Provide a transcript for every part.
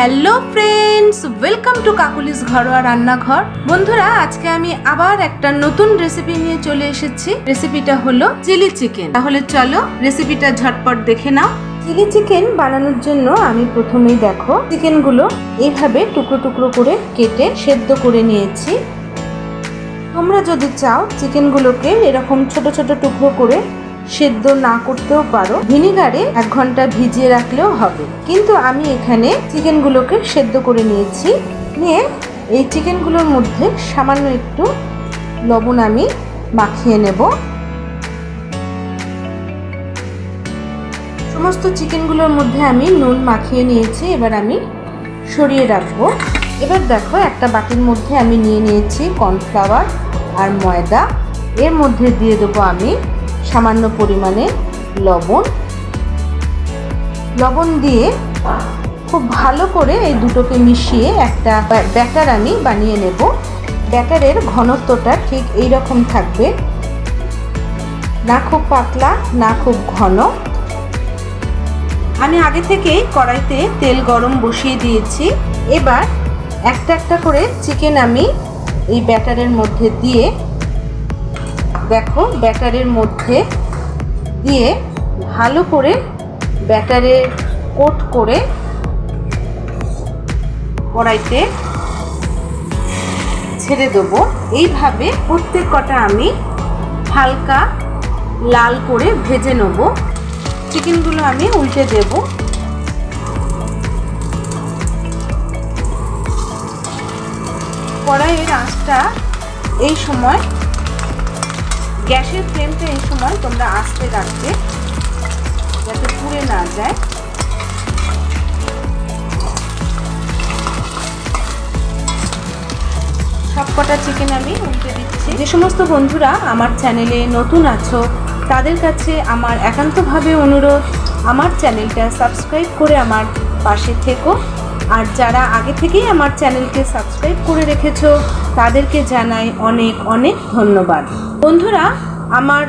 Hello friends welcome to Kakuli's ঘরোয়া রান্নাঘর। বন্ধুরা, আজকে আমি আবার একটা নতুন রেসিপি নিয়ে চলে এসেছি। রেসিপিটা হলো চিলি চিকেন তাহলে চলো রেসিপিটা ঝটপট দেখে নাও। চিলি চিকেন বানানোর জন্য আমি প্রথমেই দেখো চিকেনগুলো এইভাবে টুকরো টুকরো করে কেটে সেদ্ধ করে নিয়েছি। তোমরা যদি চাও চিকেনগুলোকে এরকম ছোট ছোট টুকরো করে সেদ্ধ না করতেও পারো। ভিনিগারে এক ঘণ্টা ভিজিয়ে রাখলেও হবে। কিন্তু আমি এখানে চিকেনগুলোকে সেদ্ধ করে নিয়েছি। নিয়ে এই চিকেনগুলোর মধ্যে সামান্য একটু লবণ আমি মাখিয়ে নেব। সমস্ত চিকেনগুলোর মধ্যে আমি নুন মাখিয়ে নিয়েছি। এবার আমি সরিয়ে রাখব। এবার দেখো, একটা বাটির মধ্যে আমি নিয়ে নিয়েছি কর্নফ্লাওয়ার আর ময়দা। এর মধ্যে দিয়ে দেবো আমি সামান্য পরিমাণে লবণ। লবণ দিয়ে খুব ভালো করে এই দুটোকে মিশিয়ে একটা ব্যাটার আমি বানিয়ে নেব। ব্যাটারের ঘনত্বটা ঠিক এই রকম থাকবে। না খুব পাতলা, না খুব ঘন। আমি আগে থেকেই কড়াইতে তেল গরম বসিয়ে দিয়েছি। এবার একটা একটা করে চিকেন আমি এই ব্যাটারের মধ্যে দিয়ে দেখো, ব্যাটারের মধ্যে দিয়ে ভালো করে ব্যাটারে কোট করে কড়াইতে ছেড়ে দেবো। এইভাবে প্রত্যেক কটা আমি হালকা লাল করে ভেজে নেব। চিকেনগুলো আমি উল্টে দেব। কড়াইয়ের আঁচটা এই সময় গ্যাসের ফ্লেমটা এই সময় তোমরা আস্তে রাখবে যাতে পুড়ে না যায়। সবকটা চিকেন আমি উল্টে দিচ্ছি। যে সমস্ত বন্ধুরা আমার চ্যানেলে নতুন আছো, তাদের কাছে আমার একান্তভাবে অনুরোধ, আমার চ্যানেলটা সাবস্ক্রাইব করে আমার পাশে থেকো। আর যারা আগে থেকেই আমার চ্যানেলকে সাবস্ক্রাইব করে রেখেছো, তাদেরকে জানাই অনেক অনেক ধন্যবাদ। বন্ধুরা, আমার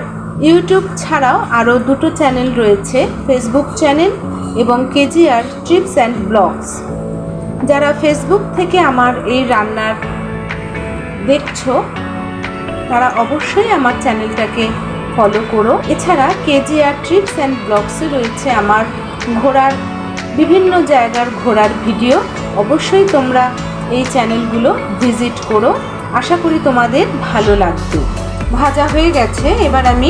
ইউটিউব ছাড়াও আরও দুটো চ্যানেল রয়েছে ফেসবুক চ্যানেল এবং কেজিআর ট্রিপস অ্যান্ড ব্লগস। যারা ফেসবুক থেকে আমার এই রান্নার দেখছ, তারা অবশ্যই আমার চ্যানেলটাকে ফলো করো। এছাড়া কেজিআর ট্রিপস অ্যান্ড ব্লগসে রয়েছে আমার ঘোরার বিভিন্ন জায়গার ঘোরার ভিডিও অবশ্যই তোমরা এই চ্যানেলগুলো ভিজিট করো। আশা করি তোমাদের ভালো লাগবে। ভাজা হয়ে গেছে, এবার আমি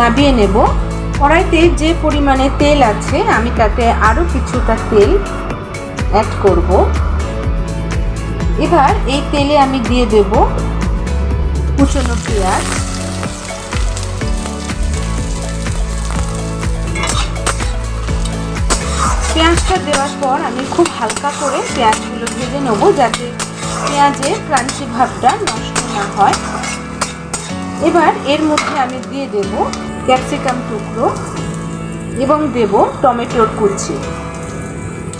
নাবিয়ে নেব। কড়াইতে যে পরিমাণে তেল আছে, আমি তাতে আরও কিছুটা তেল অ্যাড করব। এবার এই তেলে আমি দিয়ে দেব কুচনো পেঁয়াজ। পেঁয়াজটা দেওয়ার পর আমি খুব হালকা করে পেঁয়াজগুলো ভেজে নেব যাতে পেঁয়াজের ক্রাঞ্চি ভাবটা নষ্ট না হয়। এবার এর মধ্যে আমি দিয়ে দেব ক্যাপসিকাম টুকরো এবং দেব টমেটোর কুচি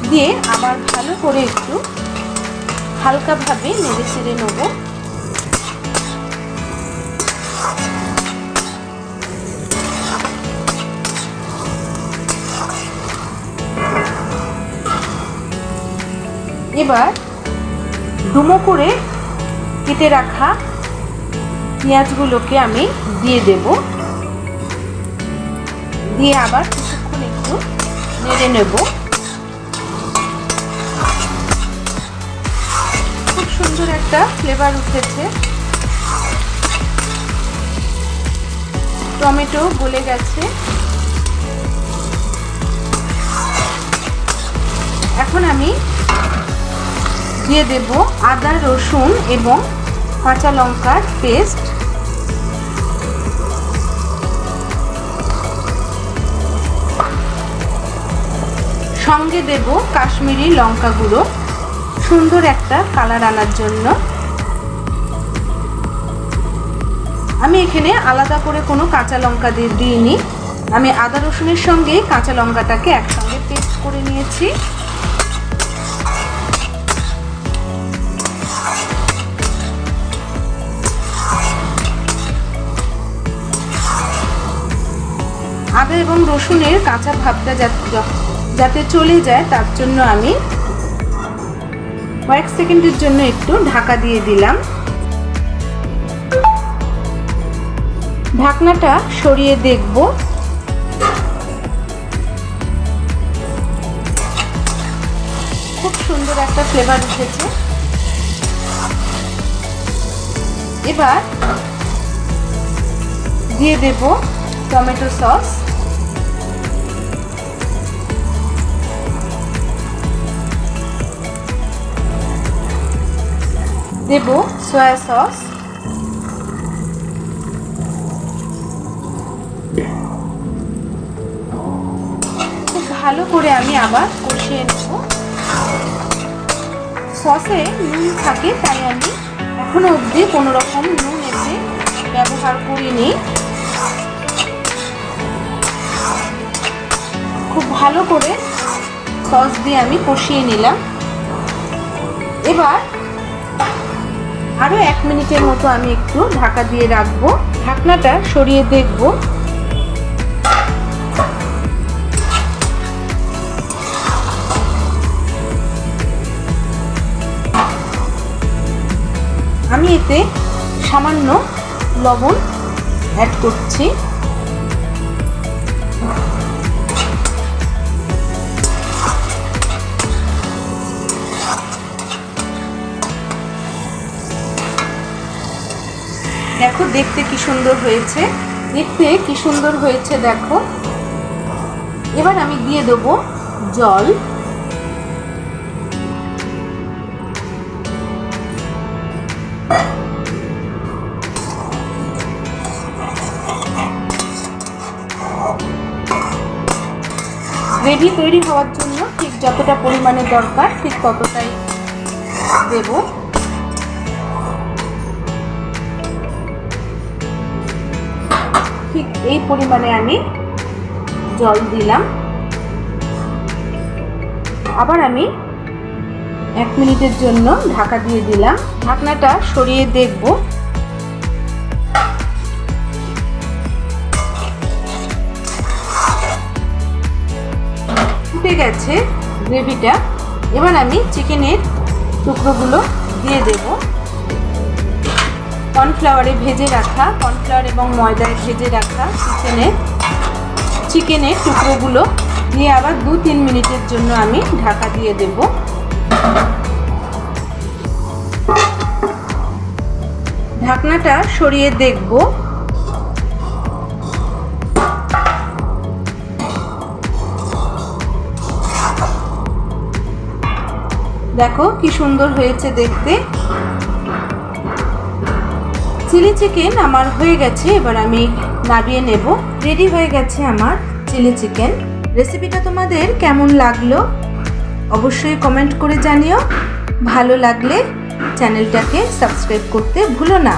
দিয়ে আবার ভালো করে একটু হালকাভাবে নেড়ে চেড়ে নেব। এবার ডুমো করে কেটে রাখা পেঁয়াজগুলোকে আমি দিয়ে দেব। দিয়ে আবার কিছুক্ষণ একটু নেড়ে নেব। খুব সুন্দর একটা ফ্লেভার উঠেছে। টমেটো গলে গেছে। এখন আমি দিয়ে দেব আদা, রসুন এবং কাঁচা লঙ্কার পেস্ট। সঙ্গে দেব কাশ্মীরি লঙ্কা গুঁড়ো, সুন্দর একটা কালার আনার জন্য। আমি এখানে আলাদা করে কোনো কাঁচা লঙ্কা দিয়ে দিইনি। আমি আদা, রসুনের সঙ্গে কাঁচা লঙ্কাটাকে একসঙ্গে পেস্ট করে নিয়েছি। আদা এবং রসুনের কাঁচা ভাবটা যাতে চলে যায়, তার জন্য আমি কয়েক সেকেন্ডের জন্য একটু ঢাকা দিয়ে দিলাম। ঢাকনাটা সরিয়ে দেখব। খুব সুন্দর একটা ফ্লেভার উঠেছে। এবার দিয়ে দেব টমেটো সস দেব সয়া সস ভালো করে আমি আবার কষিয়ে নেব। সসে নুন থাকে, তাই আমি এখনও অবধি কোনো রকম নুন এসে ব্যবহার করিনি। খুব ভালো করে সস দিয়ে আমি কষিয়ে নিলাম। এবার আরও এক মিনিটের মতো আমি একটু ঢাকা দিয়ে রাখব। ঢাকনাটা সরিয়ে দেখব। আমি এতে সামান্য লবণ অ্যাড করছি। দেখো, দেখতে কি সুন্দর হয়েছে। দেখতে কি সুন্দর হয়েছে, দেখো। এবার আমি দিয়ে দেবো জল। গ্রেভি তৈরি হওয়ার জন্য ঠিক যতটা পরিমাণে দরকার, ঠিক ততটাই দেব। এই পরিমাণে আমি জল দিলাম। আবার আমি এক মিনিটের জন্য ঢাকা দিয়ে দিলাম। ঢাকনাটা সরিয়ে দেখব। ফুটে গেছে গ্রেভিটা। এবার আমি চিকেনের টুকরোগুলো দিয়ে দেব। কর্নফ্লাওয়ারে ভেজে রাখা, কর্নফ্লাওয়ার এবং ময়দায় ভেজে রাখা চিকেনে চিকেনের টুকরোগুলো দিয়ে আবার দু তিন মিনিটের জন্য আমি ঢাকা দিয়ে দেব। ঢাকনাটা সরিয়ে দেখব। দেখো কি সুন্দর হয়েছে দেখতে। চিলি চিকেন আমার হয়ে গেছে, এবার আমি নাবিয়ে নেব। রেডি হয়ে গেছে আমার চিলি চিকেন। রেসিপিটা তোমাদের কেমন লাগল? অবশ্যই কমেন্ট করে জানিও। ভালো লাগলে চ্যানেলটাকে সাবস্ক্রাইব করতে ভুলো না।